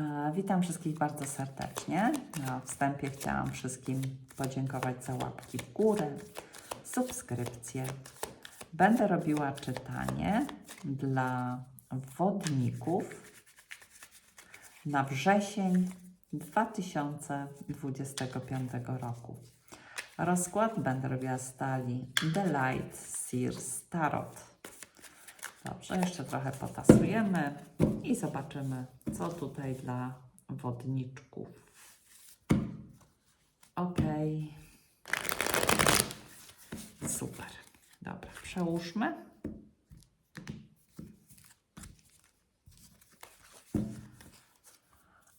E, Witam wszystkich bardzo serdecznie. Na wstępie chciałam wszystkim podziękować za łapki w górę, subskrypcje. Będę robiła czytanie dla wodników na wrzesień 2025 roku. Rozkład będę robiła z talii The Light Sears Tarot. Dobrze, jeszcze trochę potasujemy i zobaczymy, co tutaj dla wodniczków. Ok. Super. Dobra, przełóżmy.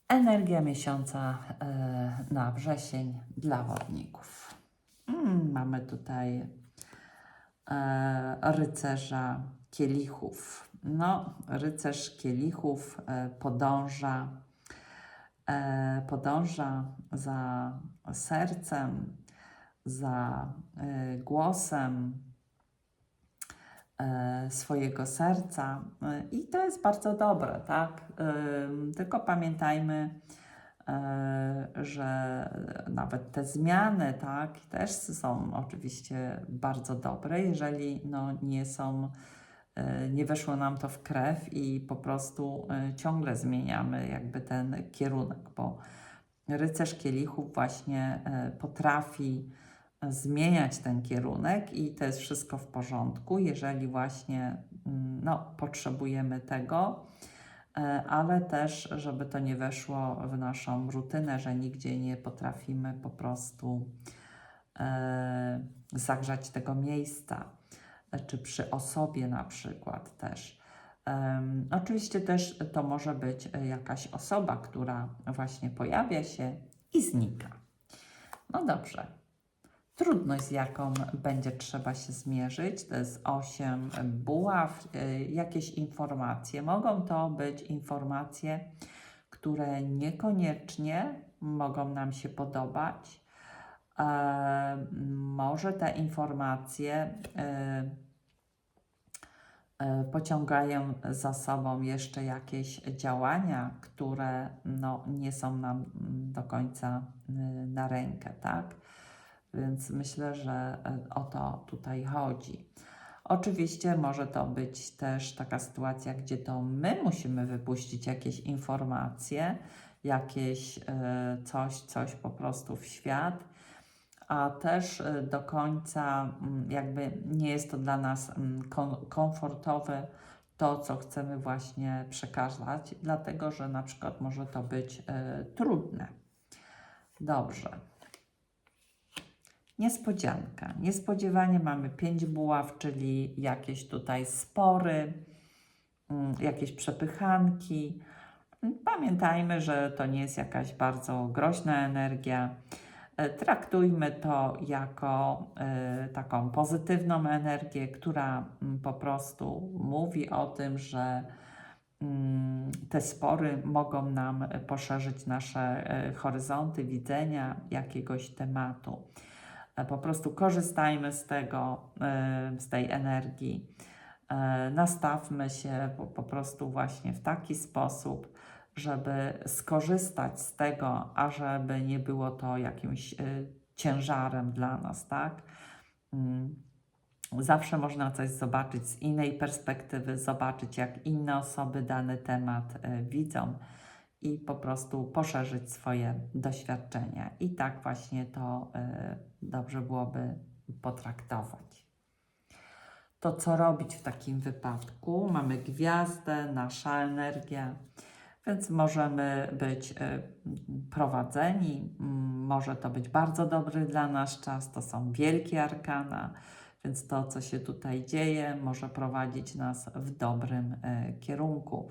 Energia miesiąca e, na wrzesień dla wodników. Mm, mamy tutaj e, rycerza kielichów. No, rycerz kielichów e, podąża, e, podąża za sercem, za e, głosem swojego serca i to jest bardzo dobre, tak? Tylko pamiętajmy, że nawet te zmiany, tak, też są oczywiście bardzo dobre, jeżeli no, nie są, nie weszło nam to w krew i po prostu e, ciągle zmieniamy jakby ten kierunek, bo rycerz kielichów właśnie e, potrafi zmieniać ten kierunek i to jest wszystko w porządku, jeżeli właśnie mm, no, potrzebujemy tego, e, ale też, żeby to nie weszło w naszą rutynę, że nigdzie nie potrafimy po prostu e, zagrzać tego miejsca, e, czy przy osobie na przykład też. Em, oczywiście też to może być e, jakaś osoba, która właśnie pojawia się i znika. No dobrze. Trudność, z jaką będzie trzeba się zmierzyć, to jest 8 buław, y, jakieś informacje. Mogą to być informacje, które niekoniecznie mogą nam się podobać. E, może te informacje y, pociągają za sobą jeszcze jakieś działania, które no, nie są nam mm, do końca y, na rękę, tak? Więc myślę, że e, o to tutaj chodzi. Oczywiście może to być też taka sytuacja, gdzie to my musimy wypuścić jakieś informacje, jakieś e, coś, coś po prostu w świat, a też e, do końca mm, jakby nie jest to dla nas mm, kom- komfortowe to, co chcemy właśnie przekazać, dlatego że na przykład może to być e, trudne. Dobrze. Niespodzianka. Niespodziewanie mamy pięć buław, czyli jakieś tutaj spory, mm, jakieś przepychanki. Pamiętajmy, że to nie jest jakaś bardzo groźna energia. E, Traktujmy to jako e, taką pozytywną energię, która mm, po prostu mówi o tym, że mm, te spory mogą nam poszerzyć nasze e, horyzonty widzenia jakiegoś tematu. Po prostu korzystajmy z tego, z tej energii. Nastawmy się po, po prostu właśnie w taki sposób, żeby skorzystać z tego, a żeby nie było to jakimś e, ciężarem dla nas, tak? Mm. Zawsze można coś zobaczyć z innej perspektywy, zobaczyć, jak inne osoby dany temat e, widzą i po prostu poszerzyć swoje doświadczenia. I tak właśnie to e, dobrze byłoby potraktować. To co robić w takim wypadku? Mamy gwiazdę, nasza energia, więc możemy być e, prowadzeni. Może to być bardzo dobry dla nas czas. To są wielkie arkana, więc to, co się tutaj dzieje, może prowadzić nas w dobrym e, kierunku.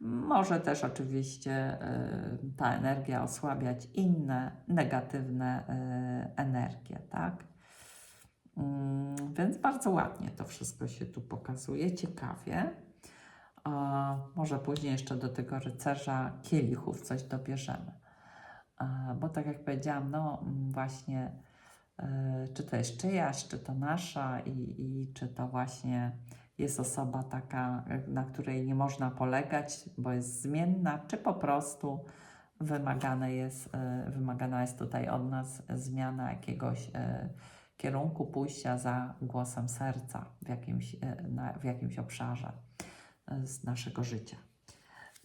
Może też oczywiście e, ta energia osłabiać inne negatywne energie, tak? Mm, Więc bardzo ładnie to wszystko się tu pokazuje, ciekawie. A może później jeszcze do tego rycerza kielichów coś dobierzemy. A, Bo tak jak powiedziałam, no mm, właśnie, e, czy to jest czyjaś, czy to nasza i, i czy to właśnie jest osoba taka, na której nie można polegać, bo jest zmienna, czy po prostu wymagane jest, e, wymagana jest tutaj od nas zmiana jakiegoś e, kierunku pójścia za głosem serca w jakimś, e, na, w jakimś obszarze z naszego życia.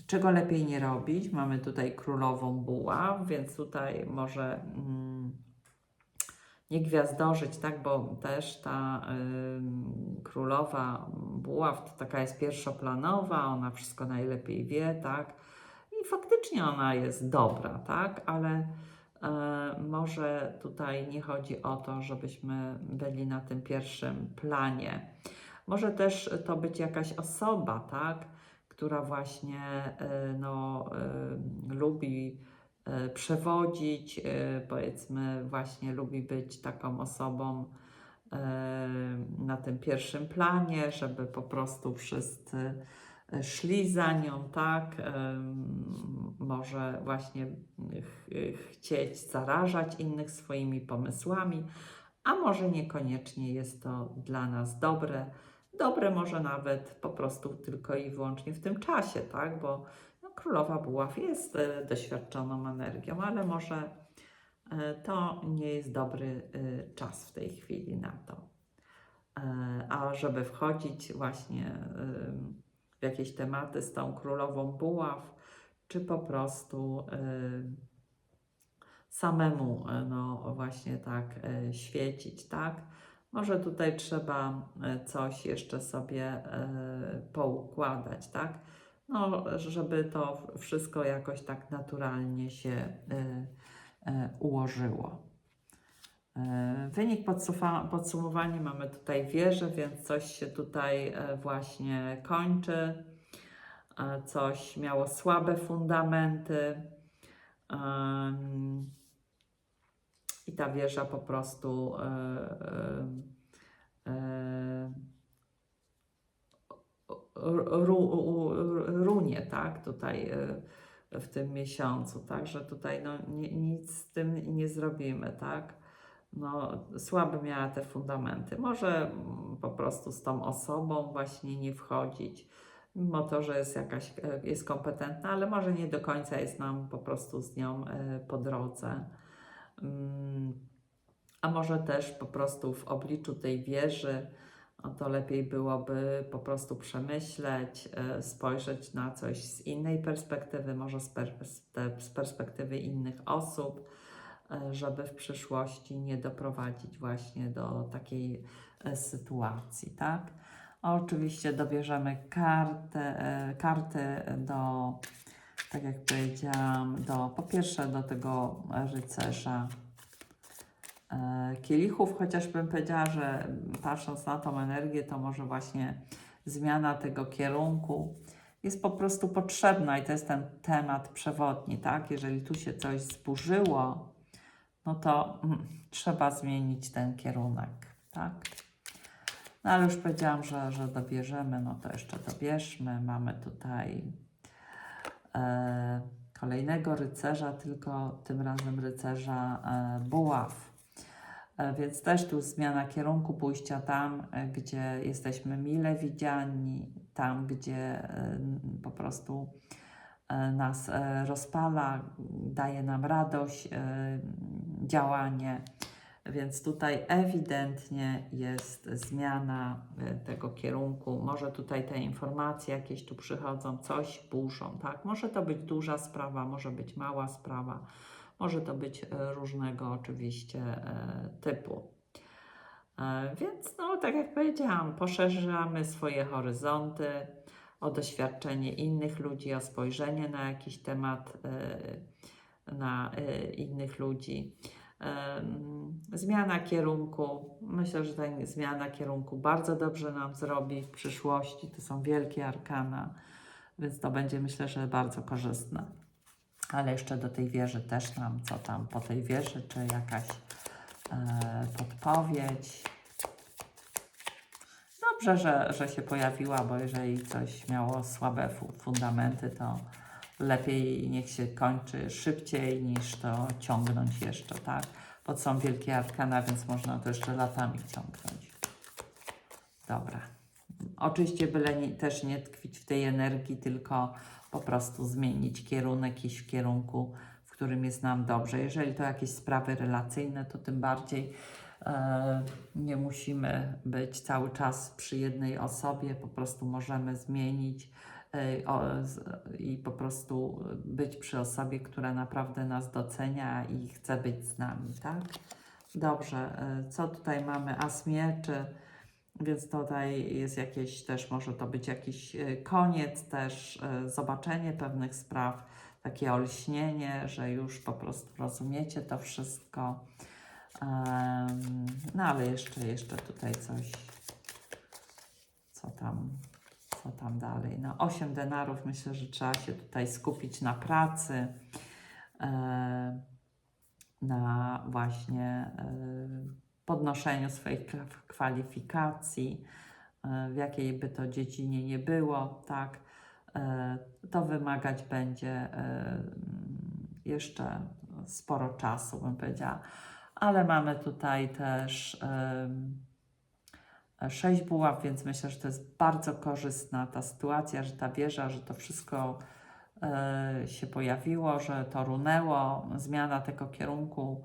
Czego lepiej nie robić? Mamy tutaj królową buław, więc tutaj może mm, nie gwiazdożyć, tak, bo też ta ym, królowa buław to taka jest pierwszoplanowa, ona wszystko najlepiej wie, tak, i faktycznie ona jest dobra, tak, ale e, może tutaj nie chodzi o to, żebyśmy byli na tym pierwszym planie. Może też to być jakaś osoba, tak, która właśnie e, no, e, lubi e, przewodzić, powiedzmy, właśnie lubi być taką osobą na tym pierwszym planie, żeby po prostu wszyscy szli za nią, tak? Może właśnie ch chcieć zarażać innych swoimi pomysłami, a może niekoniecznie jest to dla nas dobre. Dobre może nawet po prostu tylko i wyłącznie w tym czasie, tak? Bo no, królowa buław jest e, doświadczoną energią, ale może e, to nie jest dobry e, czas w tej chwili na to. A żeby wchodzić właśnie w jakieś tematy z tą królową buław, czy po prostu em, samemu no właśnie tak świecić, tak? Może tutaj trzeba e, coś jeszcze sobie e, poukładać, tak? No, żeby to wszystko jakoś tak naturalnie się e, ułożyło. Wynik podsumowanie mamy tutaj wieżę, więc coś się tutaj właśnie kończy. Coś miało słabe fundamenty. I ta wieża po prostu e, e, e, runie, tak, tutaj w tym miesiącu. Także tutaj no, ni- nic z tym nie zrobimy, tak. No, słabe miała te fundamenty. Może mm, po prostu z tą osobą właśnie nie wchodzić, mimo to, że jest jakaś, jest kompetentna, ale może nie do końca jest nam po prostu z nią po drodze. Mm, A może też po prostu w obliczu tej wieży, no to lepiej byłoby po prostu przemyśleć, e, spojrzeć na coś z innej perspektywy, może z, perspektywy innych osób, e, żeby w przyszłości nie doprowadzić właśnie do takiej e, sytuacji, tak? Oczywiście dobierzemy kartę, e, karty do, tak jak powiedziałam, do, po pierwsze do tego rycerza e, kielichów, chociaż bym powiedziała, że patrząc na tą energię, to może właśnie zmiana tego kierunku jest po prostu potrzebna i to jest ten temat przewodni, tak? Jeżeli tu się coś zburzyło, no to mm, trzeba zmienić ten kierunek, tak? No ale już powiedziałam, że, że dobierzemy, no to jeszcze dobierzmy. Mamy tutaj e, kolejnego rycerza, tylko tym razem rycerza e, buław. E, Więc też tu zmiana kierunku pójścia tam, e, gdzie jesteśmy mile widziani, tam, gdzie e, po prostu e, nas e, rozpala, daje nam radość, e, działanie. Więc tutaj ewidentnie jest zmiana e, tego kierunku. Może tutaj te informacje jakieś tu przychodzą, coś burzą, tak? Może to być duża sprawa, może być mała sprawa, może to być e, różnego oczywiście e, typu. Więc, no, tak jak powiedziałam, poszerzamy swoje horyzonty o doświadczenie innych ludzi, o spojrzenie na jakiś temat, na innych ludzi. Zmiana kierunku. Myślę, że ta zmiana kierunku bardzo dobrze nam zrobi w przyszłości. To są wielkie arkana, więc to będzie myślę, że bardzo korzystne. Ale jeszcze do tej wieży też nam, co tam po tej wieży, czy jakaś e, podpowiedź. Dobrze, że, że się pojawiła, bo jeżeli coś miało słabe fu- fundamenty, to lepiej niech się kończy szybciej niż to ciągnąć jeszcze, tak? Bo są wielkie arkana, więc można to jeszcze latami ciągnąć. Dobra, oczywiście byle nie, też nie tkwić w tej energii, tylko po prostu zmienić kierunek, iść w kierunku, w którym jest nam dobrze. Jeżeli to jakieś sprawy relacyjne, to tym bardziej e, nie musimy być cały czas przy jednej osobie, po prostu możemy zmienić i po prostu być przy osobie, która naprawdę nas docenia i chce być z nami, tak? Dobrze, e, co tutaj mamy? As mieczy, więc tutaj jest jakieś też, może to być jakiś e, koniec, też e, zobaczenie pewnych spraw, takie olśnienie, że już po prostu rozumiecie to wszystko. No ale jeszcze, jeszcze tutaj coś, co tam, co tam dalej. No 8 denarów, myślę, że trzeba się tutaj skupić na pracy, e, na właśnie e, podnoszeniu swoich kwa- kwalifikacji, e, w jakiej by to dziedzinie nie było, tak, to wymagać będzie jeszcze sporo czasu, bym powiedziała. Ale mamy tutaj też em, sześć buław, więc myślę, że to jest bardzo korzystna ta sytuacja, że ta wieża, że to wszystko e, się pojawiło, że to runęło, zmiana tego kierunku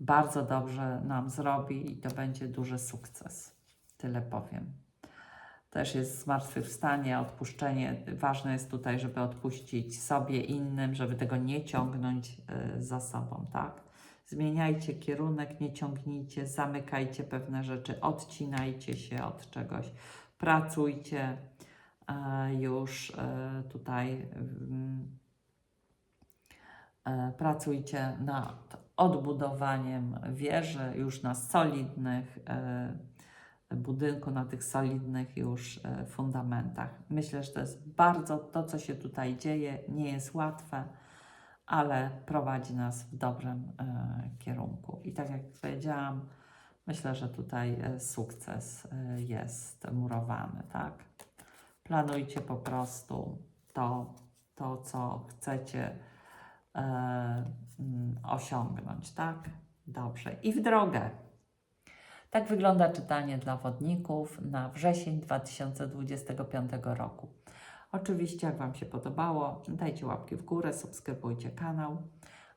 bardzo dobrze nam zrobi i to będzie duży sukces. Tyle powiem. Też jest zmartwychwstanie, odpuszczenie. Ważne jest tutaj, żeby odpuścić sobie, innym, żeby tego nie ciągnąć y, za sobą, tak? Zmieniajcie kierunek, nie ciągnijcie, zamykajcie pewne rzeczy, odcinajcie się od czegoś, pracujcie e, już e, tutaj. mm, e, pracujcie nad odbudowaniem wieży już na solidnych budynku, na tych solidnych już fundamentach. Myślę, że to jest bardzo to, co się tutaj dzieje, nie jest łatwe, ale prowadzi nas w dobrym e, kierunku. I tak jak powiedziałam, myślę, że tutaj e, sukces e, jest murowany, tak? Planujcie po prostu to, to co chcecie mm, osiągnąć, tak? Dobrze. I w drogę. Tak wygląda czytanie dla wodników na wrzesień 2025 roku. Oczywiście, jak Wam się podobało, dajcie łapki w górę, subskrybujcie kanał,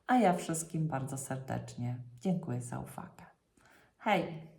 a ja wszystkim bardzo serdecznie dziękuję za uwagę. Hej!